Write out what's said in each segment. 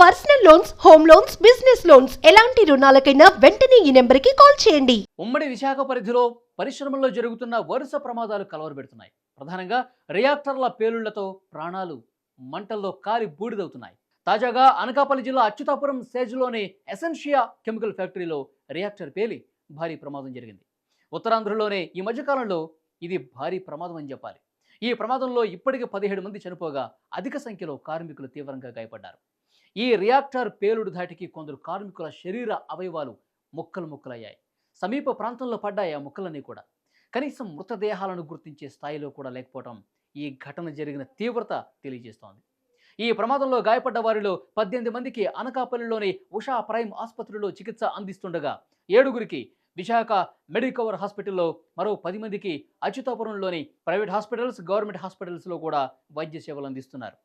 Personal loans home loans business loans. ఎలాంటి రుణాలకైనా వెంటనే ఈ నెంబర్కి కాల్ చేయండి. ఉమ్మడి విశాఖ పరిధిలో పరిశ్రమల్లో జరుగుతున్న వరుస ప్రమాదాలు కలవరబెడుతున్నాయి ప్రధానంగా రియాక్టర్ల పేలుళ్ళతో ప్రాణాలు మంటల్లో కాలి బూడిదవుతున్నాయి. తాజాగా అనకాపల్లి జిల్లా అచ్యుతాపురం సేజ్లోని ఎసెన్షియా కెమికల్ ఫ్యాక్టరీలో రియాక్టర్ పేలి భారీ ప్రమాదం జరిగింది. ఉత్తరాంధ్రలోనే ఈ మధ్యకాలంలో ఇది భారీ ప్రమాదం అని చెప్పాలి. ఈ ప్రమాదంలో ఇప్పటికే పదిహేడు మంది చనిపోగా అధిక సంఖ్యలో కార్మికులు తీవ్రంగా గాయపడ్డారు. ఈ రియాక్టర్ పేలుడు ధాటికి కొందరు కార్మికుల శరీర అవయవాలు ముక్కలు ముక్కలయ్యాయి. సమీప ప్రాంతంలో పడ్డాయి ఆ ముక్కలన్నీ కూడా. కనీసం మృతదేహాలను గుర్తించే స్థాయిలో కూడా లేకపోవడం ఈ ఘటన జరిగిన తీవ్రత తెలియజేస్తోంది. ఈ ప్రమాదంలో గాయపడ్డ వారిలో పద్దెనిమిది మందికి అనకాపల్లిలోని ఉషా ప్రైమ్ ఆసుపత్రిలో చికిత్స అందిస్తుండగా ఏడుగురికి విశాఖ మెడికవర్ హాస్పిటల్లో మరో పది మందికి అచ్యుతాపురంలోని ప్రైవేట్ హాస్పిటల్స్ గవర్నమెంట్ హాస్పిటల్స్లో కూడా వైద్య సేవలు అందిస్తున్నారు.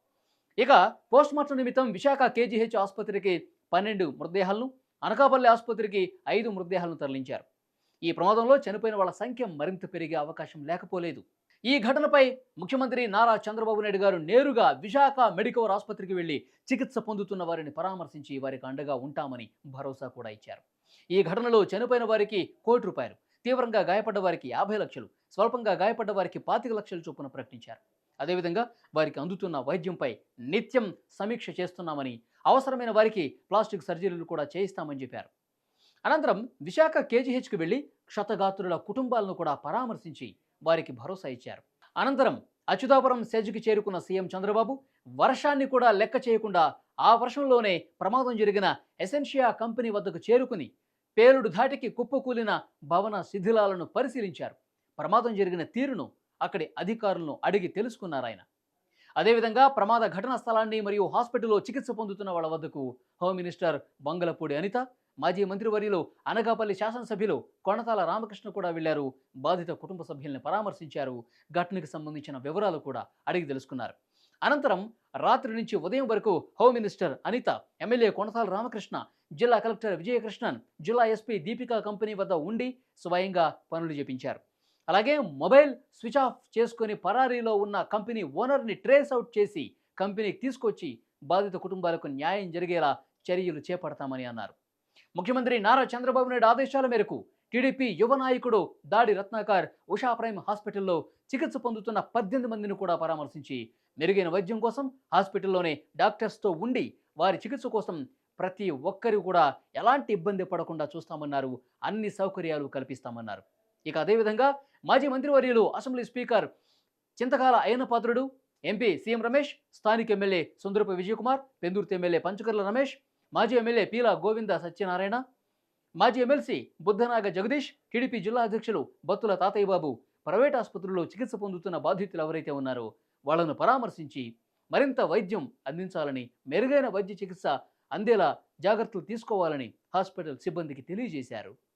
ఇక పోస్టుమార్టం నిమిత్తం విశాఖ కేజీహెచ్ ఆసుపత్రికి పన్నెండు మృతదేహాలను అనకాపల్లి ఆసుపత్రికి ఐదు మృతదేహాలను తరలించారు. ఈ ప్రమాదంలో చనిపోయిన వాళ్ళ సంఖ్య మరింత పెరిగే అవకాశం లేకపోలేదు. ఈ ఘటనపై ముఖ్యమంత్రి నారా చంద్రబాబు నాయుడు గారు నేరుగా విశాఖ మెడికవర్ ఆసుపత్రికి వెళ్ళి చికిత్స పొందుతున్న వారిని పరామర్శించి వారికి అండగా ఉంటామని భరోసా కూడా ఇచ్చారు. ఈ ఘటనలో చనిపోయిన వారికి కోటి రూపాయలు తీవ్రంగా గాయపడ్డ వారికి యాభై లక్షలు స్వల్పంగా గాయపడ్డ వారికి పాతిక లక్షల చొప్పున ప్రకటించారు. అదేవిధంగా వారికి అందుతున్న వైద్యంపై నిత్యం సమీక్ష చేస్తున్నామని అవసరమైన వారికి ప్లాస్టిక్ సర్జరీలు కూడా చేయిస్తామని చెప్పారు. అనంతరం విశాఖ కేజీహెచ్కు వెళ్ళి క్షతగాత్రుల కుటుంబాలను కూడా పరామర్శించి వారికి భరోసా ఇచ్చారు. అనంతరం అచ్యుతాపురం సెజ్కి చేరుకున్న సీఎం చంద్రబాబు వర్షాన్ని కూడా లెక్క చేయకుండా ఆ వర్షంలోనే ప్రమాదం జరిగిన ఎసెన్షియా కంపెనీ వద్దకు చేరుకుని పేలుడు ధాటికి కుప్పకూలిన భవన శిథిలాలను పరిశీలించారు. ప్రమాదం జరిగిన తీరును అక్కడి అధికారులను అడిగి తెలుసుకున్నారు ఆయన అదేవిధంగా ప్రమాద ఘటనా స్థలాన్ని మరియు హాస్పిటల్లో చికిత్స పొందుతున్న వాళ్ళ వద్దకు హోమ్ మినిస్టర్ బంగళపూడి అనిత మాజీ మంత్రివర్యులు అనగాపల్లి శాసనసభ్యులు కొనతాల రామకృష్ణ కూడా వెళ్ళారు బాధిత కుటుంబ సభ్యుల్ని పరామర్శించారు. ఘటనకు సంబంధించిన వివరాలు కూడా అడిగి తెలుసుకున్నారు. అనంతరం రాత్రి నుంచి ఉదయం వరకు home minister Anitha MLA Konathala Ramakrishna జిల్లా కలెక్టర్ విజయకృష్ణన్ జిల్లా ఎస్పీ దీపికా కంపెనీ వద్ద ఉండి స్వయంగా పనులు చేపించారు. అలాగే మొబైల్ స్విచ్ ఆఫ్ చేసుకొని పరారీలో ఉన్న కంపెనీ ఓనర్ని ట్రేస్ అవుట్ చేసి కంపెనీకి తీసుకొచ్చి బాధిత కుటుంబాలకు న్యాయం జరిగేలా చర్యలు చేపడతామని అన్నారు. ముఖ్యమంత్రి నారా చంద్రబాబు నాయుడు ఆదేశాల మేరకు టీడీపీ యువ నాయకుడు దాడి రత్నాకర్ ఉషా ప్రైమ్ హాస్పిటల్లో చికిత్స పొందుతున్న పద్దెనిమిది మందిని కూడా పరామర్శించి మెరుగైన వైద్యం కోసం హాస్పిటల్లోనే డాక్టర్స్తో ఉండి వారి చికిత్స కోసం ప్రతి ఒక్కరు కూడా ఎలాంటి ఇబ్బంది పడకుండా చూస్తామన్నారు. అన్ని సౌకర్యాలు కల్పిస్తామన్నారు. ఇక అదేవిధంగా మాజీ మంత్రివర్యులు assembly speaker Chintakala Ayyannapatrudu MP CM Ramesh స్థానిక ఎమ్మెల్యే సుందరపు విజయకుమార్ పెందుర్తి ఎమ్మెల్యే పంచకర్ల రమేష్ మాజీ ఎమ్మెల్యే పీల గోవింద సత్యనారాయణ మాజీ ఎమ్మెల్సీ బుద్ధనాగ జగదీష్ టీడీపీ జిల్లా అధ్యక్షులు బత్తుల తాతయ్య బాబు ప్రైవేట్ ఆసుపత్రుల్లో చికిత్స పొందుతున్న బాధితులు ఎవరైతే ఉన్నారో వాళ్ళను పరామర్శించి మరింత వైద్యం అందించాలని మెరుగైన వైద్య చికిత్స అందేలా జాగ్రత్తలు తీసుకోవాలని హాస్పిటల్ సిబ్బందికి తెలియజేశారు.